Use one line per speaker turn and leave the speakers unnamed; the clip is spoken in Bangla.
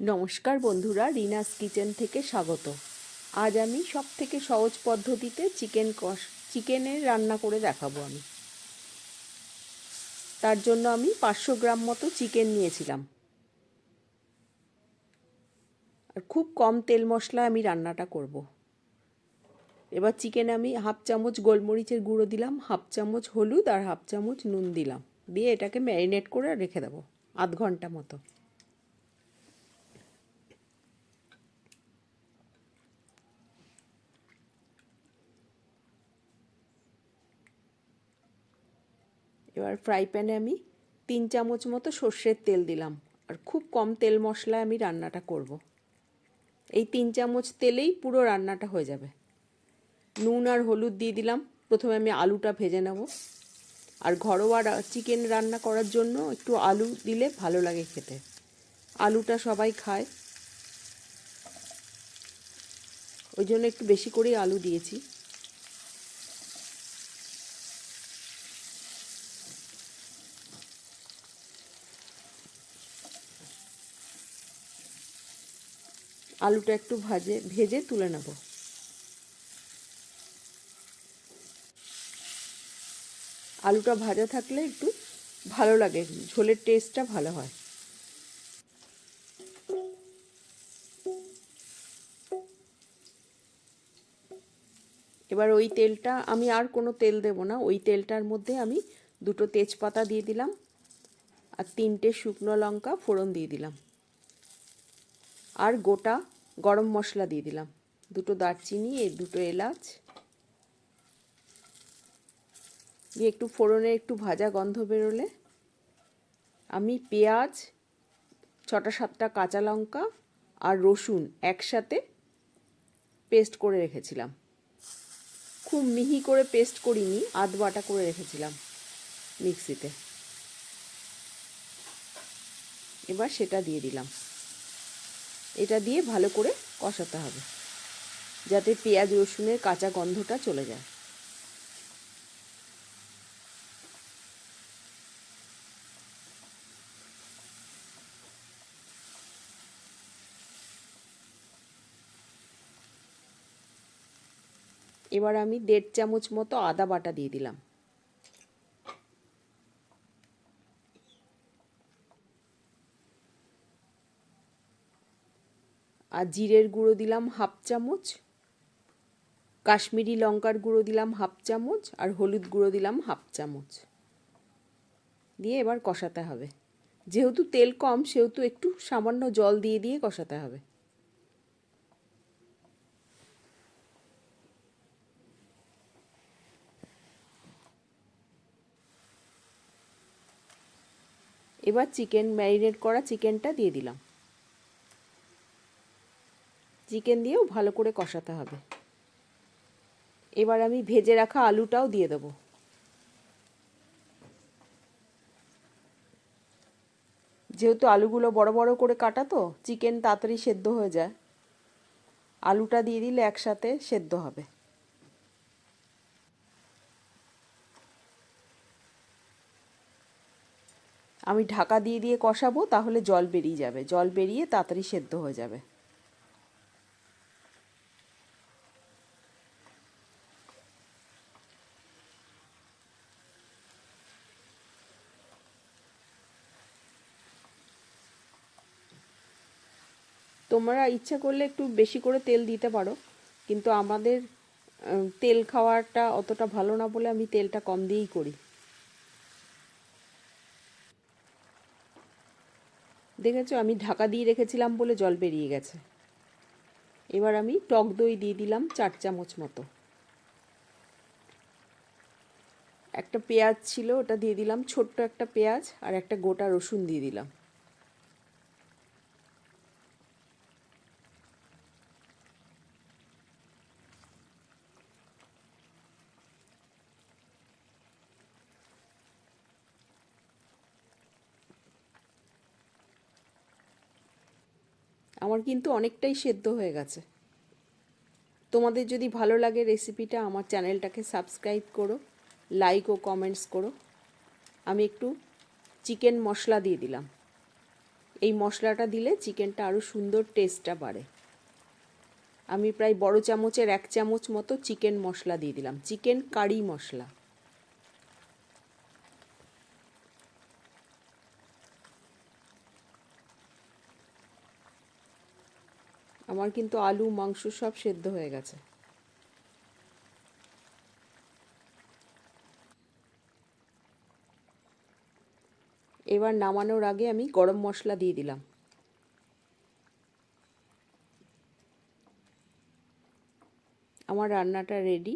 নমস্কার বন্ধুরা, রিনাস কিচেন থেকে স্বাগত। আজ আমি সব থেকে সহজ পদ্ধতিতে চিকেন কষ, চিকেনের রান্না করে দেখাবো আমি। তার জন্য আমি পাঁচশো গ্রাম মতো চিকেন নিয়েছিলাম। আর খুব কম তেল মশলা আমি রান্নাটা করব। এবার চিকেনে আমি হাফ চামচ গোলমরিচের গুঁড়ো দিলাম, হাফ চামচ হলুদ আর হাফ চামচ নুন দিলাম। দিয়ে এটাকে ম্যারিনেট করে রেখে দেবো, আধ ঘণ্টা মতো। এবার ফ্রাই প্যানে আমি তিন চামচ মতো সর্ষের তেল দিলাম। আর খুব কম তেল মশলায় আমি রান্নাটা করব। এই তিন চামচ তেলেই পুরো রান্নাটা হয়ে যাবে। নুন আর হলুদ দিয়ে দিলাম। প্রথমে আমি আলুটা ভেজে নেব। আর ঘরোয়া চিকেন রান্না করার জন্য একটু আলু দিলে ভালো লাগে খেতে। আলুটা সবাই খায়। ওই জন্য একটু বেশি করেই আলু দিয়েছি। আলুটা একটু ভাজে, ভেজে তুলে নেব। আলুটা ভাজা থাকলে একটু ভালো লাগে, ঝোলের টেস্টটা ভালো হয়। এবার ওই তেলটা, আমি আর কোনো তেল দেব না, ওই তেলটার মধ্যে আমি দুটো তেজপাতা দিয়ে দিলাম আর তিনটে শুকনো লঙ্কা ফোড়ন দিয়ে দিলাম। আর গোটা গরম মশলা দিয়ে দিলাম। দুটো দারচিনি এই দুটো এলাচ। দিয়ে একটু ফোড়নে একটু ভাজা গন্ধ বেরোলে আমি পেঁয়াজ, ছটা সাতটা কাঁচা লঙ্কা আর রসুন একসাথে পেস্ট করে রেখেছিলাম। খুব মিহি করে পেস্ট করিনি, আধ বাটা করে রেখেছিলাম মিক্সিতে। এবার সেটা দিয়ে দিলাম। এটা দিয়ে ভালো করে কষাতে হবে, যাতে পেঁয়াজ রসুনের কাঁচা গন্ধটা চলে যায়। এবার আমি দেড় চামচ মতো আদা বাটা দিয়ে দিলাম। জিরের গুঁড়ো দিলাম হাফ চামচ, কাশ্মীরি লঙ্কার গুঁড়ো দিলাম হাফ চামচ, আর হলুদ গুঁড়ো দিলাম হাফ চামচ। দিয়ে এবার কষাতে হবে। যেহেতু তেল কম, সেহেতু একটু সামান্য জল দিয়ে দিয়ে কষাতে হবে। এবার চিকেন ম্যারিনেট করা চিকেনটা দিয়ে দিলাম। চিকেন দিয়েও ভালো করে কষাতে হবে। এবার আমি ভেজে রাখা আলুটাও দিয়ে দেবো। যেহেতু আলুগুলো বড় বড় করে কাটা তো, চিকেন তাড়াতাড়ি সেদ্ধ হয়ে যায়। আলুটা দিয়ে দিলে একসাথে সেদ্ধ হবে। আমি ঢাকা দিয়ে দিয়ে কষাবো, তাহলে জল বেরিয়ে যাবে। জল বেরিয়ে তাড়াতাড়ি সেদ্ধ হয়ে যাবে। তোমরা ইচ্ছা করলে একটু বেশি করে তেল দিতে পারো, কিন্তু আমাদের তেল খাওয়াটা অতটা ভালো না বলে আমি তেলটা কম দিয়েই করি। দেখেছ? আমি ঢাকা দিয়ে রেখেছিলাম বলে জল বেরিয়ে গেছে। এবার আমি টক দই দিয়ে দিলাম চার চামচ মতো। একটা পেঁয়াজ ছিল, ওটা দিয়ে দিলাম, ছোট্ট একটা পেঁয়াজ আর একটা গোটা রসুন দিয়ে দিলাম। আমার কিন্তু অনেকটাই সেদ্ধ হয়ে গেছে। তোমাদের যদি ভালো লাগে রেসিপিটা আমার চ্যানেলটাকে সাবস্ক্রাইব করো লাইক ও কমেন্টস করো। আমি একটু চিকেন মশলা দিয়ে দিলাম। এই মশলাটা দিলে চিকেনটা আরও সুন্দর টেস্টটা বাড়ে। আমি প্রায় বড় চামচের এক চামচ মতো চিকেন মশলা দিয়ে দিলাম। চিকেন কারি মশলা। আমার কিন্তু আলু, মাংস সব সেদ্ধ হয়ে গেছে। এবার নামানোর আগে আমি গরম মশলা দিয়ে দিলাম। আমার রান্নাটা রেডি